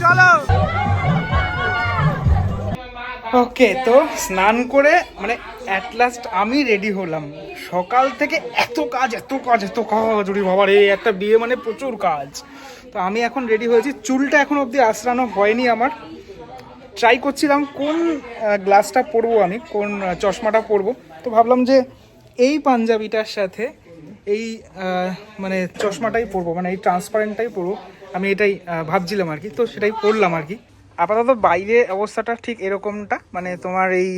চলো। ওকে, তো স্নান করে মানে অ্যাট লাস্ট আমি রেডি হলাম। সকাল থেকে এত কাজ এত কাজ এত কাজ ওরে বাবা এই একটা বিয়ে মানে প্রচুর কাজ। তো আমি এখন রেডি হয়েছি। চুলটা এখন অবধি আশ্রানো হয়নি আমার। ট্রাই করছিলাম কোন গ্লাসটা পরবো আমি, কোন চশমাটা পরবো। তো ভাবলাম যে এই পাঞ্জাবিটার সাথে এই মানে চশমাটাই পরবো মানে এই ট্রান্সপারেন্টটাই পরবো। আমি এটাই ভাবছিলাম আর কি। তো সেটাই পড়লাম আর কি। আপাতত বাইরে অবস্থাটা ঠিক এরকমটা। মানে তোমার এই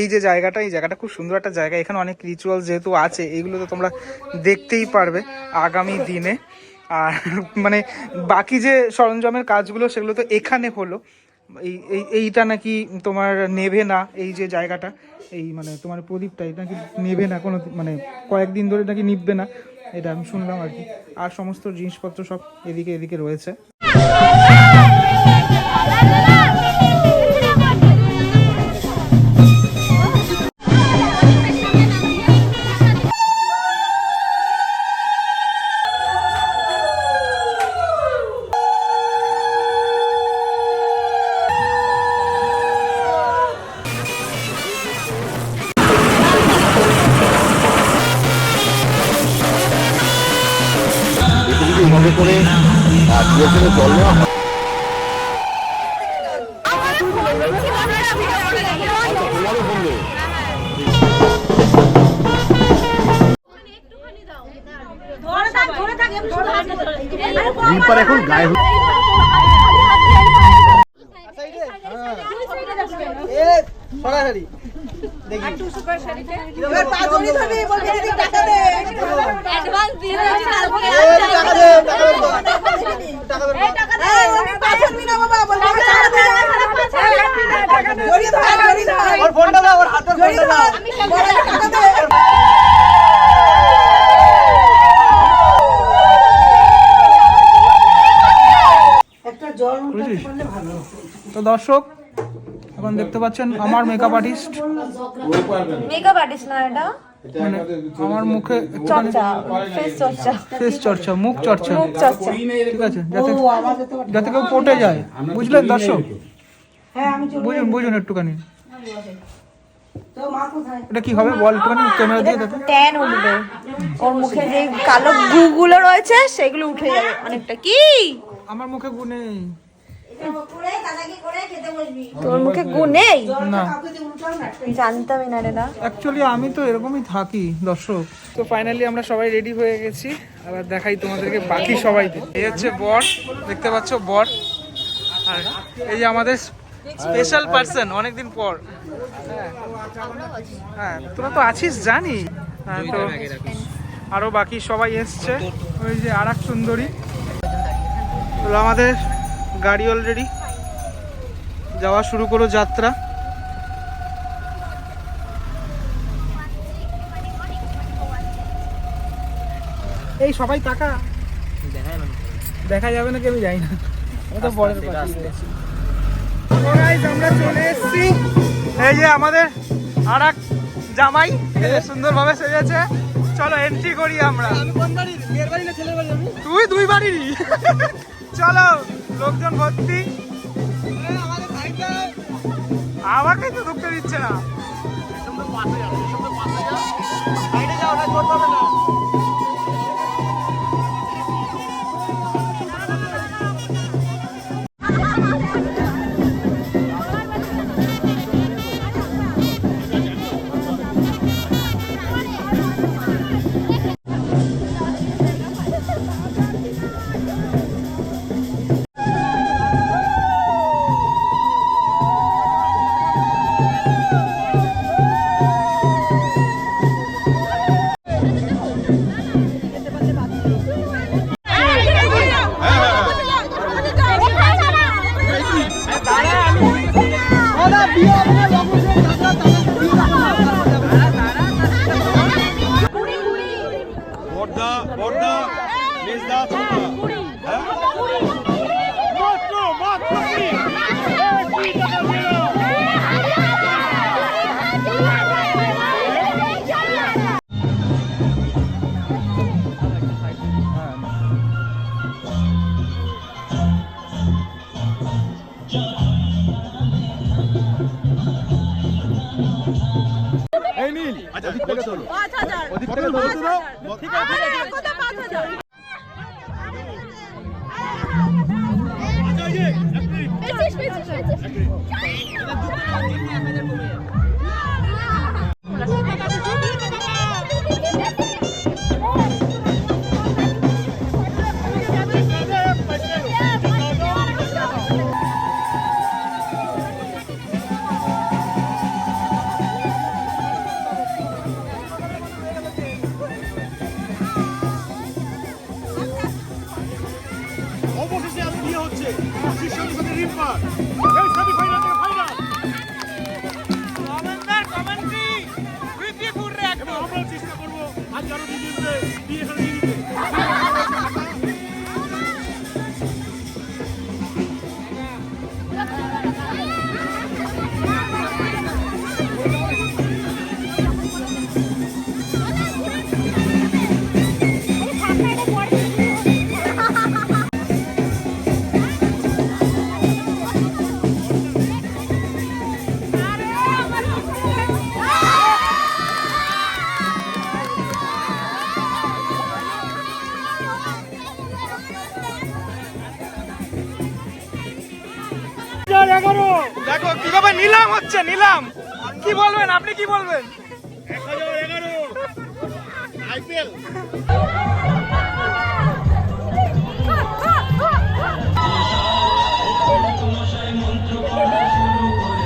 এই যে জায়গাটা, এই জায়গাটা খুব সুন্দর একটা জায়গা। এখানে অনেক রিচুয়াল যেহেতু আছে এইগুলো তো তোমরা দেখতেই পারবে আগামী দিনে। আর মানে বাকি যে সরঞ্জামের কাজগুলো, সেগুলো তো এখানে হলো। এই এই, এইটা নাকি তোমার নেভে না, এই যে জায়গাটা। এই মানে তোমার প্রদীপটা, এটা নাকি নেবে না কোনো মানে কয়েকদিন ধরে নাকি নিববে না। এটা আমি শুনলাম আর কি। আর সমস্ত জিনিসপত্র সব এদিকে এদিকে রয়েছে। জল নেওয়া রিম্পার এখন গায়ে সরাসরি এবার তো দর্শক এখন দেখতে পাচ্ছেন আমার মেকআপ আর্টিস্ট মেকআপ আর্টিস্ট না এটা? মানে আমার মুখে চর্চা ফেস চর্চা। ফেস চর্চা মুখ চর্চা। মুখ চর্চা। ঠিক আছে যাতে যাতে কেউ পটে যায়। বুঝলেন দর্শক? বুঝুন বুঝুন একটুখানি। এটা কি হবে? বল একটুখানি ক্যামেরা দিয়ে দেখো। ট্যান উঠবে। ওর মুখে যে কালো গুগুলো রয়েছে সেগুলো উঠে যাবে অনেকটা। কি? আমার মুখে গুনে তোর মুখে গু নেই? না। জানতামই না রে না অ্যাকচুয়ালি আমি তো এরকমই থাকি দর্শক। তো ফাইনালি আমরা সবাই রেডি হয়ে গেছি। আবার দেখাই তোমাদেরকে বাকি সবাইকে। এই হচ্ছে বর দেখতে পাচ্ছ বর। আর এই যে আমাদের স্পেশাল পার্সন অনেকদিন পর। হ্যাঁ। হ্যাঁ তোরা তো আছিস, জানি। হ্যাঁ তো আরও বাকি সবাই এসছে। ওই যে আর এক সুন্দরী। হলো আমাদের গাড়ি অলরেডি যাওয়া শুরু করো যাত্রা। এই সবাই টাকা দেখা যাবে না কি আমি যাই না। তো পরের আমরা চলে এসেছি। এই যে আমাদের আর এক জামাই সুন্দর ভাবে সেজেছে। চলো এন্ট্রি করি আমরা। তুই দুই বাড়িরই। চলো লোকজন ভর্তি। আমাকে তো ঢুকতে দিচ্ছে না। বর্ধা মির্জা হ্যাঁ? সাইডে যাও না করতে হবে না আচ্ছা ওদিক থেকে চলো পাঁচ থেকে চলো ঠিক আছে ঠিক আছে কোথায় আজ বিয়ে হচ্ছে শিষ্যদের দেখো কীভাবে নিলাম হচ্ছে নিলাম। কি বলবেন আপনি কি বলবেন? এক হাজার এগারো। আইপিএল।